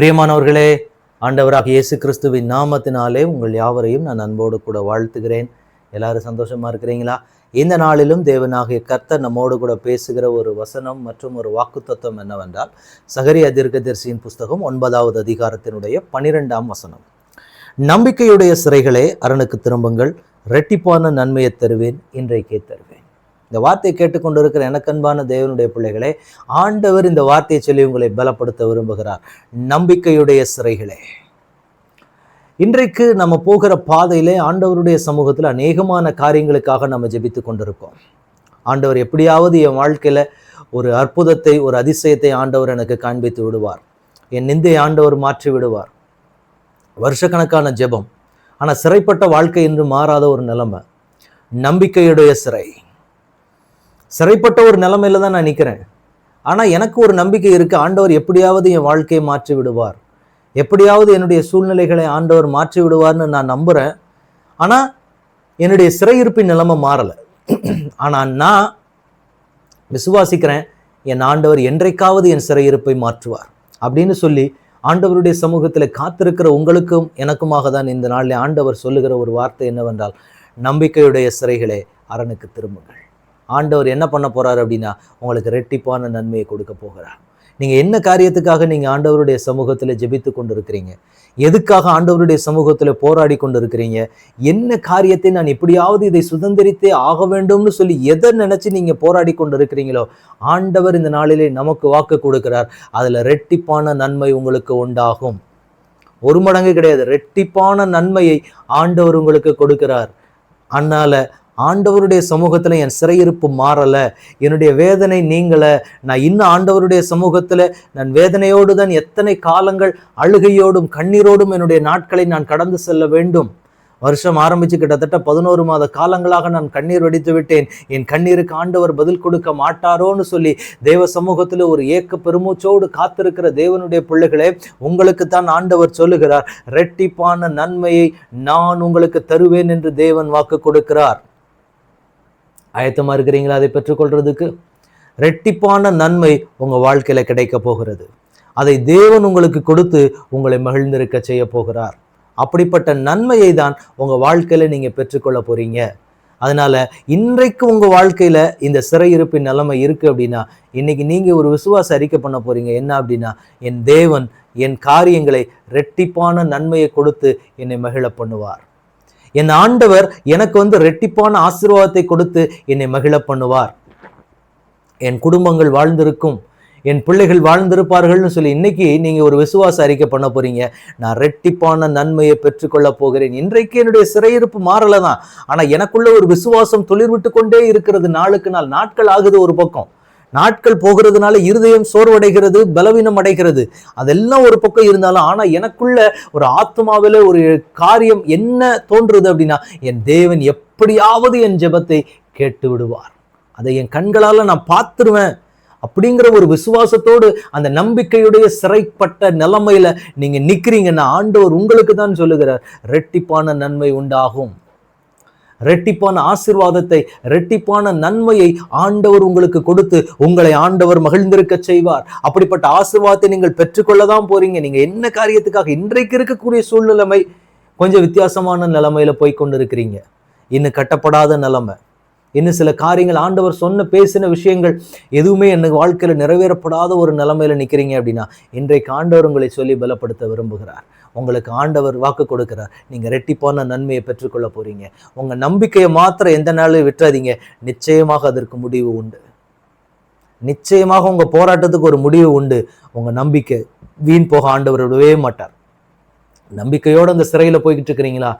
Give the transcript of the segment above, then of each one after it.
பிரியமானவர்களே ஆண்டவராக இயேசு கிறிஸ்துவின் நாமத்தினாலே உங்கள் யாவரையும் நான் அன்போடு கூட வாழ்த்துகிறேன். எல்லாரும் சந்தோஷமாக இருக்கிறீங்களா? இந்த நாளிலும் தேவனாகிய கர்த்தர் நம்மோடு கூட பேசுகிற ஒரு வசனம் மற்றும் ஒரு வாக்குத்தத்தம் என்னவென்றால் சகரி அதிர்கதரிசியின் புஸ்தகம் ஒன்பதாவது அதிகாரத்தினுடைய பனிரெண்டாம் வசனம். நம்பிக்கையுடைய சிறைகளே அரணுக்கு திரும்புங்கள் ரெட்டிப்பான நன்மையை தருவேன் இன்றைக்கே தருவேன். இந்த வார்த்தையை கேட்டுக்கொண்டிருக்கிற எனக்கன்பான தேவனுடைய பிள்ளைகளே ஆண்டவர் இந்த வார்த்தையை சொல்லி உங்களை பலப்படுத்த விரும்புகிறார். நம்பிக்கையுடைய சிறைகளே. இன்றைக்கு நம்ம போகிற பாதையிலே ஆண்டவருடைய சமூகத்தில் அநேகமான காரியங்களுக்காக நம்ம ஜெபித்து கொண்டிருக்கோம். ஆண்டவர் எப்படியாவது என் வாழ்க்கையில் ஒரு அற்புதத்தை ஒரு அதிசயத்தை ஆண்டவர் எனக்கு காண்பித்து விடுவார். என் நிந்தை ஆண்டவர் மாற்றி விடுவார். வருஷக்கணக்கான ஜெபம். ஆனால் சிறைப்பட்ட வாழ்க்கை என்று மாறாத ஒரு நிலைமை. நம்பிக்கையுடைய சிறை. சிறைப்பட்ட ஒரு நிலைமையில தான் நான் நிற்கிறேன் ஆனால் எனக்கு ஒரு நம்பிக்கை இருக்கு. ஆண்டவர் எப்படியாவது என் வாழ்க்கையை மாற்றி விடுவார். எப்படியாவது என்னுடைய சூழ்நிலைகளை ஆண்டவர் மாற்றி விடுவார்னு நான் நம்புகிறேன் ஆனால் என்னுடைய சிறையிருப்பின் நிலைமை மாறலை. ஆனால் நான் விசுவாசிக்கிறேன் என் ஆண்டவர் என்றைக்காவது என் சிறையிருப்பை மாற்றுவார் அப்படின்னு சொல்லி ஆண்டவருடைய சமூகத்தில் காத்திருக்கிற உங்களுக்கும் எனக்குமாக தான் இந்த நாளில் ஆண்டவர் சொல்லுகிற ஒரு வார்த்தை என்னவென்றால் நம்பிக்கையுடைய சிறைகளே அரணுக்கு திரும்புங்கள். ஆண்டவர் என்ன பண்ண போகிறார் அப்படின்னா உங்களுக்கு ரெட்டிப்பான நன்மையை கொடுக்க போகிறார். நீங்கள் என்ன காரியத்துக்காக நீங்கள் ஆண்டவருடைய சமூகத்தில் ஜெபித்து கொண்டு இருக்கிறீங்க எதுக்காக ஆண்டவருடைய சமூகத்தில் போராடி கொண்டு இருக்கிறீங்க என்ன காரியத்தை நான் எப்படியாவது இதை சுதந்திரித்தே ஆக வேண்டும்னு சொல்லி எதை நினச்சி நீங்கள் போராடி கொண்டு இருக்கிறீங்களோ ஆண்டவர் இந்த நாளிலே நமக்கு வாக்கு கொடுக்கிறார். அதில் ரெட்டிப்பான நன்மை உங்களுக்கு உண்டாகும். ஒரு மடங்கு கிடையாது. ரெட்டிப்பான நன்மையை ஆண்டவர் உங்களுக்கு கொடுக்கிறார். அதனால் ஆண்டவருடைய சமூகத்தில் என் சிறையிருப்பு மாறலை என்னுடைய வேதனை நீங்களை நான் இன்னும் ஆண்டவருடைய சமூகத்தில் நான் வேதனையோடு தான் எத்தனை காலங்கள் அழுகையோடும் கண்ணீரோடும் என்னுடைய நாட்களை நான் கடந்து செல்ல வேண்டும். வருஷம் ஆரம்பித்து கிட்டத்தட்ட பதினோரு மாத காலங்களாக நான் கண்ணீர் வடித்து விட்டேன். என் கண்ணீருக்கு ஆண்டவர் பதில் கொடுக்க மாட்டாரோன்னு சொல்லி தேவ சமூகத்தில் ஒரு ஏக்க பெருமூச்சோடு காத்திருக்கிற தேவனுடைய பிள்ளைகளே உங்களுக்கு தான் ஆண்டவர் சொல்லுகிறார் ரெட்டிப்பான நன்மையை நான் உங்களுக்கு தருவேன் என்று தேவன் வாக்கு கொடுக்கிறார். ஆயத்தமாக இருக்கிறீங்களா அதை பெற்றுக்கொள்றதுக்கு? ரெட்டிப்பான நன்மை உங்கள் வாழ்க்கையில் கிடைக்க போகிறது. அதை தேவன் உங்களுக்கு கொடுத்து உங்களை மகிழ்ந்திருக்க செய்ய போகிறார். அப்படிப்பட்ட நன்மையை தான் உங்கள் வாழ்க்கையில் நீங்கள் பெற்றுக்கொள்ள போகிறீங்க அதனால் இன்றைக்கு உங்கள் வாழ்க்கையில் இந்த சிறையிருப்பின் நிலைமை இருக்குது அப்படின்னா இன்றைக்கி நீங்கள் ஒரு விசுவாச அறிக்கை பண்ண போகிறீங்க என்ன அப்படின்னா என் தேவன் என் காரியங்களை ரெட்டிப்பான நன்மையை கொடுத்து என்னை மகிழ பண்ணுவார். என் ஆண்டவர் எனக்கு வந்து ரெட்டிப்பான ஆசீர்வாதத்தை கொடுத்து என்னை மகிழ பண்ணுவார். என் குடும்பங்கள் வாழ்ந்திருக்கும் என் பிள்ளைகள் வாழ்ந்திருப்பார்கள்னு சொல்லி இன்னைக்கு நீங்கள் ஒரு விசுவாச அறிக்கை பண்ண போறீங்க. நான் ரெட்டிப்பான நன்மையை பெற்றுக்கொள்ள போகிறேன். இன்றைக்கு என்னுடைய சிறையிருப்பு மாறல தான் ஆனால் எனக்குள்ள ஒரு விசுவாசம் தொழில் விட்டு கொண்டே இருக்கிறது நாளுக்கு நாள் நாட்கள் ஆகுது ஒரு பக்கம். நாட்கள் போகிறதுனால இருதயம் சோர்வடைகிறது பலவீனம் அடைகிறது. அதெல்லாம் ஒரு பக்கம் இருந்தாலும் ஆனால் எனக்குள்ள ஒரு ஆத்மாவில் ஒரு காரியம் என்ன தோன்றுது அப்படின்னா என் தேவன் எப்படியாவது என் ஜெபத்தை கேட்டு விடுவார். அதை என் கண்களால் நான் பார்த்துருவேன். அப்படிங்கிற ஒரு விசுவாசத்தோடு அந்த நம்பிக்கையுடைய சிறைப்பட்ட நிலைமையில நீங்க நிக்கிறீங்கன்னா ஆண்டவர் உங்களுக்கு தான் சொல்லுகிறார் ரெட்டிப்பான நன்மை உண்டாகும். ரெட்டிப்பான ஆசிர்வாதத்தை ரெட்டிப்பான நன்மையை ஆண்டவர் உங்களுக்கு கொடுத்து உங்களை ஆண்டவர் மகிழ்ந்திருக்க செய்வார். அப்படிப்பட்ட ஆசிர்வாதத்தை நீங்கள் பெற்றுக்கொள்ளதான் போறீங்க. நீங்க என்ன காரியத்துக்காக இன்றைக்கு இருக்கக்கூடிய சூழ்நிலைமை கொஞ்சம் வித்தியாசமான நிலைமையில போய் கொண்டு இருக்கிறீங்க இன்னும் கட்டப்படாத நிலைமை. இன்னும் சில காரியங்கள் ஆண்டவர் சொன்ன பேசின விஷயங்கள் எதுவுமே எனக்கு வாழ்க்கையில நிறைவேறப்படாத ஒரு நிலைமையில் நிக்கிறீங்க அப்படின்னா இன்றைக்கு ஆண்டவர் உங்களை சொல்லி பலப்படுத்த விரும்புகிறார். உங்களுக்கு ஆண்டவர் வாக்கு கொடுக்கிறார். நீங்க ரெட்டிப்பான நன்மையை பெற்றுக்கொள்ள போறீங்க. உங்க நம்பிக்கையை மாத்திரம் எந்த நாளும் விட்டுறாதீங்க. நிச்சயமாக அதற்கு முடிவு உண்டு. நிச்சயமாக உங்க போராட்டத்துக்கு ஒரு முடிவு உண்டு. உங்க நம்பிக்கை வீண் போக ஆண்டவர் விடவே மாட்டார். நம்பிக்கையோட அந்த சிறையில போய்கிட்டு இருக்கிறீங்களா?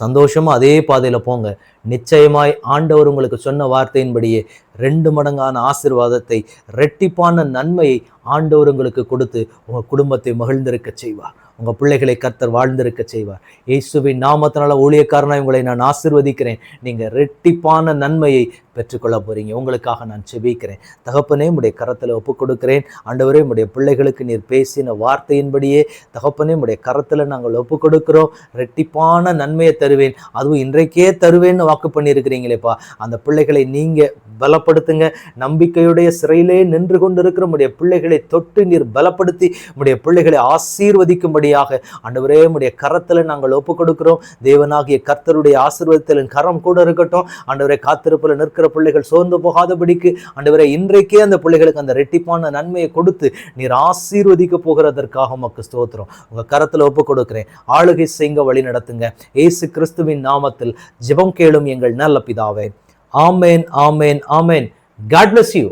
சந்தோஷமா அதே பாதையில போங்க. நிச்சயமாய் ஆண்டவர் உங்களுக்கு சொன்ன வார்த்தையின்படியே ரெண்டு மடங்கான ஆசிர்வாதத்தை ரெட்டிப்பான நன்மையை ஆண்டவர் உங்களுக்கு கொடுத்து உங்கள் குடும்பத்தை மகிழ்ந்திருக்க செய்வார். உங்கள் பிள்ளைகளை கர்த்தர் வாழ்ந்திருக்க செய்வார். இயேசுவின் நாமத்தினால ஊழியக்காரனாக உங்களை நான் ஆசிர்வதிக்கிறேன். நீங்கள் ரெட்டிப்பான நன்மையை பெற்றுக்கொள்ள போகிறீங்க உங்களுக்காக நான் செபிக்கிறேன். தகப்பனே உடைய கரத்தில் ஒப்பு கொடுக்கிறேன் ஆண்டவரே உடைய பிள்ளைகளுக்கு நீர் பேசின வார்த்தையின்படியே தகப்பனே உடைய கரத்தில் நாங்கள் ஒப்பு கொடுக்கிறோம் ரெட்டிப்பான நன்மையை தருவேன். அதுவும் இன்றைக்கே தருவேன்னு வாக்கு பண்ணியிருக்கிறீங்களேப்பா. அந்த பிள்ளைகளை நீங்கள் பலப்படுத்துங்க. நம்பிக்கையுடைய சிறையிலே நின்று கொண்டிருக்கிற உடைய பிள்ளைகளை தொட்டு நீர் பலப்படுத்தி உடைய பிள்ளைகளை ஆசீர்வதிக்கும்படியாக ஆண்டவரே உடைய கரத்தில் நாங்கள் ஒப்பு கொடுக்கிறோம் தேவனாகிய கர்த்தருடைய ஆசீர்வாதத்தில் கரம் கூட இருக்கட்டும். ஆண்டவரே காத்திருப்பில் நிற்கிற பிள்ளைகள் சோர்ந்து போகாதபடிக்கு ஆண்டவரே இன்றைக்கே அந்த பிள்ளைகளுக்கு அந்த ரெட்டிப்பான நன்மையை கொடுத்து நீர் ஆசீர்வதிக்க போகிறதற்காக உமக்கு ஸ்தோத்திரம். உங்கள் கரத்தில் ஒப்பு கொடுக்கிறேன் ஆளுகை செய்ய வழி நடத்துங்க. ஏசு கிறிஸ்துவின் நாமத்தில் ஜெபம் கேளும் எங்கள் நல்ல பிதாவே. ஆமேன் ஆமேன் ஆமேன். God bless you